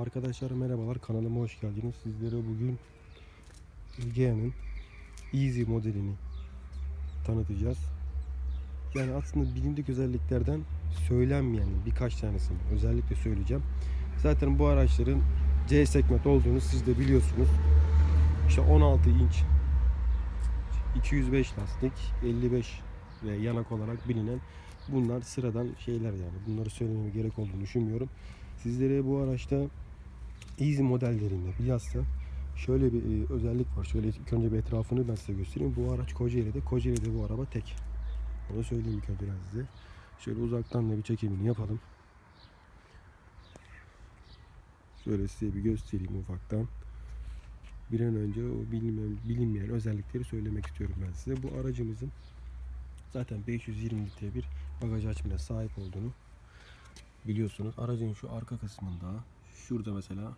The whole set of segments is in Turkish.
Arkadaşlar merhabalar kanalıma hoş geldiniz. Sizlere bugün Egea'nın Easy modelini tanıtacağız. Yani aslında bilindik özelliklerden söylenmeyen birkaç tanesini özellikle söyleyeceğim. Zaten bu araçların C segment olduğunu siz de biliyorsunuz. İşte 16 inç 205 lastik 55 ve yanak olarak bilinen bunlar sıradan şeyler yani. Bunları söylememe gerek olduğunu düşünmüyorum. Sizlere bu araçta Easy modellerinde bilhassa şöyle bir e, özellik var. Şöyle ilk önce bir etrafını ben size göstereyim. Bu araç Kocaeli'de. Kocaeli'de bu araba tek. Onu söyleyeyim ilk önce size. Şöyle uzaktan da bir çekimini yapalım. Şöyle size bir göstereyim ufaktan. Bir an önce o bilinmeyen, bilinmeyen özellikleri söylemek istiyorum ben size. Bu aracımızın zaten 520 litre bir bagaj açmaya sahip olduğunu biliyorsunuz. Aracın şu arka kısmında şurada mesela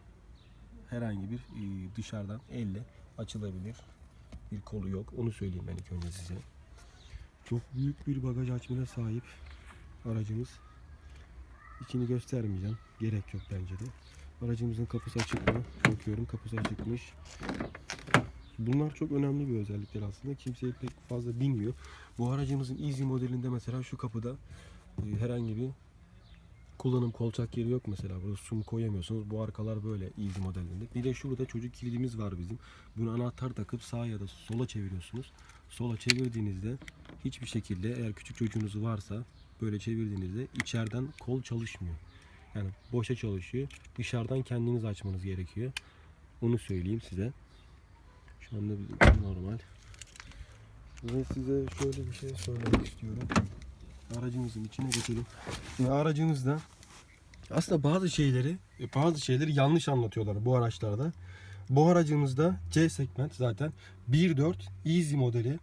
herhangi bir e, dışarıdan elle açılabilir bir kolu yok. Onu söyleyeyim ben ilk önce size. Çok büyük bir bagaj açmaya sahip aracımız. İçini göstermeyeceğim. Gerek yok bence de. Aracımızın kapısı açık mı? Bakıyorum kapısı açıkmış. Bunlar çok önemli bir özellikler aslında. Kimse pek fazla bilmiyor. Bu aracımızın Easy modelinde mesela şu kapıda e, herhangi bir kullanım kolçak yeri yok mesela. Burada sum koyamıyorsunuz. Bu arkalar böyle Easy modelinde. Bir de şurada çocuk kilidimiz var bizim. Bunu anahtar takıp sağa ya da sola çeviriyorsunuz. Sola çevirdiğinizde hiçbir şekilde eğer küçük çocuğunuz varsa böyle çevirdiğinizde içeriden kol çalışmıyor. Yani boşa çalışıyor. Dışarıdan kendiniz açmanız gerekiyor. Onu söyleyeyim size. Şu anda normal. Ve size şöyle bir şey söylemek istiyorum. Aracımızın içine geçelim. Şimdi aracımızda aslında bazı şeyleri bazı şeyleri yanlış anlatıyorlar bu araçlarda. Bu aracımızda C segment zaten 1.4 Easy modeli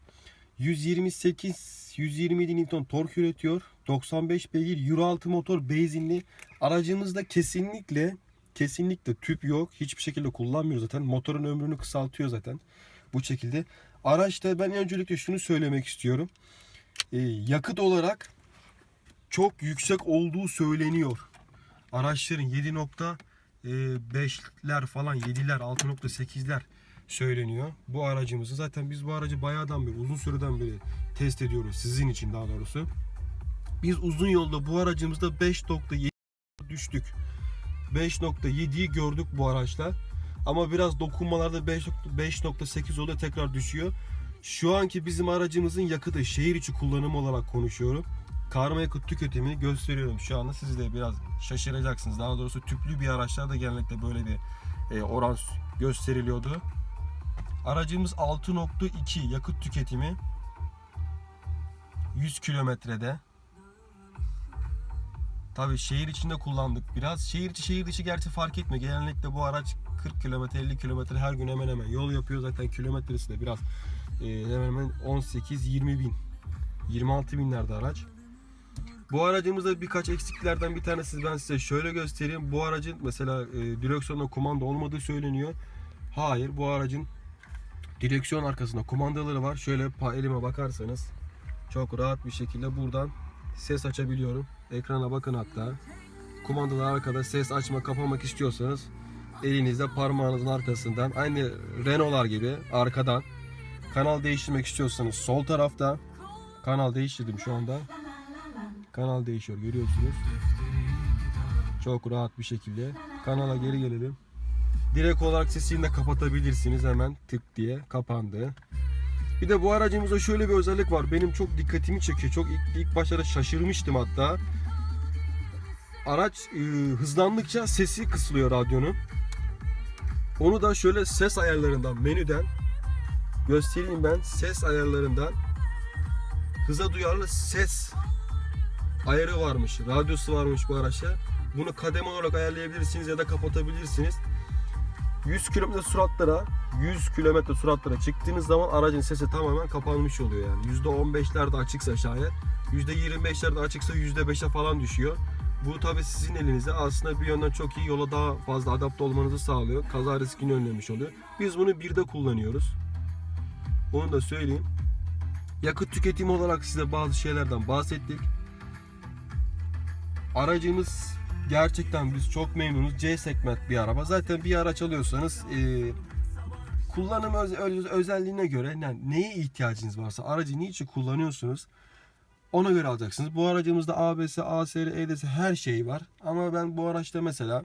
128 127 Newton tork üretiyor. 95 beygir Euro 6 motor benzinli. Aracımızda kesinlikle kesinlikle tüp yok. Hiçbir şekilde kullanmıyoruz zaten. Motorun ömrünü kısaltıyor zaten. Bu şekilde. Araçta ben öncelikle şunu söylemek istiyorum. Ee, yakıt olarak çok yüksek olduğu söyleniyor. Araçların 7.5'ler falan 7'ler 6.8'ler söyleniyor. Bu aracımızı zaten biz bu aracı bayağıdan beri uzun süreden beri test ediyoruz. Sizin için daha doğrusu. Biz uzun yolda bu aracımızda 5.7 düştük. 5.7'yi gördük bu araçla. Ama biraz dokunmalarda 5.8 oluyor tekrar düşüyor. Şu anki bizim aracımızın yakıtı şehir içi kullanım olarak konuşuyorum. Karma yakıt tüketimini gösteriyorum şu anda. Siz de biraz şaşıracaksınız. Daha doğrusu tüplü bir araçlarda genellikle böyle bir e, oran gösteriliyordu. Aracımız 6.2 yakıt tüketimi 100 kilometrede. Tabi şehir içinde kullandık biraz. Şehir içi şehir dışı gerçi fark etmiyor. Genellikle bu araç 40 kilometre 50 kilometre her gün hemen hemen yol yapıyor. Zaten kilometresi de biraz e, hemen hemen 18-20 bin 26 binlerde araç. Bu aracımızda birkaç eksiklerden bir tanesi ben size şöyle göstereyim. Bu aracın mesela e, direksiyonda kumanda olmadığı söyleniyor. Hayır bu aracın direksiyon arkasında kumandaları var. Şöyle elime bakarsanız çok rahat bir şekilde buradan ses açabiliyorum. Ekrana bakın hatta. Kumandalar arkada ses açma kapamak istiyorsanız elinizde parmağınızın arkasından aynı Renault'lar gibi arkadan kanal değiştirmek istiyorsanız sol tarafta kanal değiştirdim şu anda. Kanal değişiyor görüyorsunuz. Çok rahat bir şekilde. Kanala geri gelelim. Direkt olarak sesini de kapatabilirsiniz hemen tık diye kapandı. Bir de bu aracımızda şöyle bir özellik var. Benim çok dikkatimi çekiyor. Çok ilk, ilk başlarda şaşırmıştım hatta. Araç e, hızlandıkça sesi kısılıyor radyonun. Onu da şöyle ses ayarlarından menüden göstereyim ben. Ses ayarlarından hıza duyarlı ses ayarı varmış. Radyosu varmış bu araçta. Bunu kademe olarak ayarlayabilirsiniz ya da kapatabilirsiniz. 100 km süratlara 100 km süratlara çıktığınız zaman aracın sesi tamamen kapanmış oluyor yani. %15'lerde açıksa şayet %25'lerde açıksa %5'e falan düşüyor. Bu tabi sizin elinizde aslında bir yönden çok iyi yola daha fazla adapte olmanızı sağlıyor. Kaza riskini önlemiş oluyor. Biz bunu birde kullanıyoruz. Onu da söyleyeyim. Yakıt tüketimi olarak size bazı şeylerden bahsettik. Aracımız Gerçekten biz çok memnunuz. C segment bir araba. Zaten bir araç alıyorsanız e, kullanım öz- öz- özelliğine göre yani neye ihtiyacınız varsa aracı niçin kullanıyorsunuz ona göre alacaksınız. Bu aracımızda ABS, ASR, EDS her şey var. Ama ben bu araçta mesela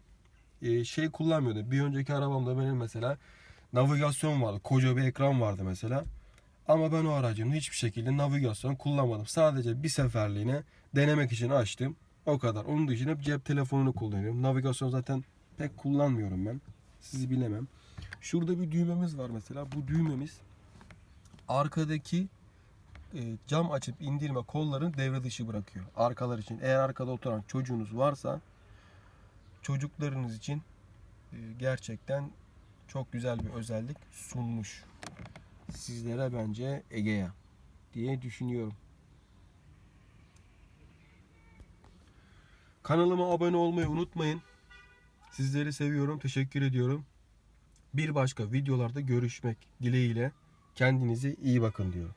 e, şey kullanmıyordum. Bir önceki arabamda benim mesela navigasyon vardı. Koca bir ekran vardı mesela. Ama ben o aracımda hiçbir şekilde navigasyon kullanmadım. Sadece bir seferliğine denemek için açtım. O kadar. Onun dışında hep cep telefonunu kullanıyorum. Navigasyon zaten pek kullanmıyorum ben. Sizi bilemem. Şurada bir düğmemiz var mesela. Bu düğmemiz arkadaki cam açıp indirme kollarını devre dışı bırakıyor. Arkalar için. Eğer arkada oturan çocuğunuz varsa çocuklarınız için e, gerçekten çok güzel bir özellik sunmuş. Sizlere bence Egea diye düşünüyorum. Kanalıma abone olmayı unutmayın. Sizleri seviyorum. Teşekkür ediyorum. Bir başka videolarda görüşmek dileğiyle kendinize iyi bakın diyorum.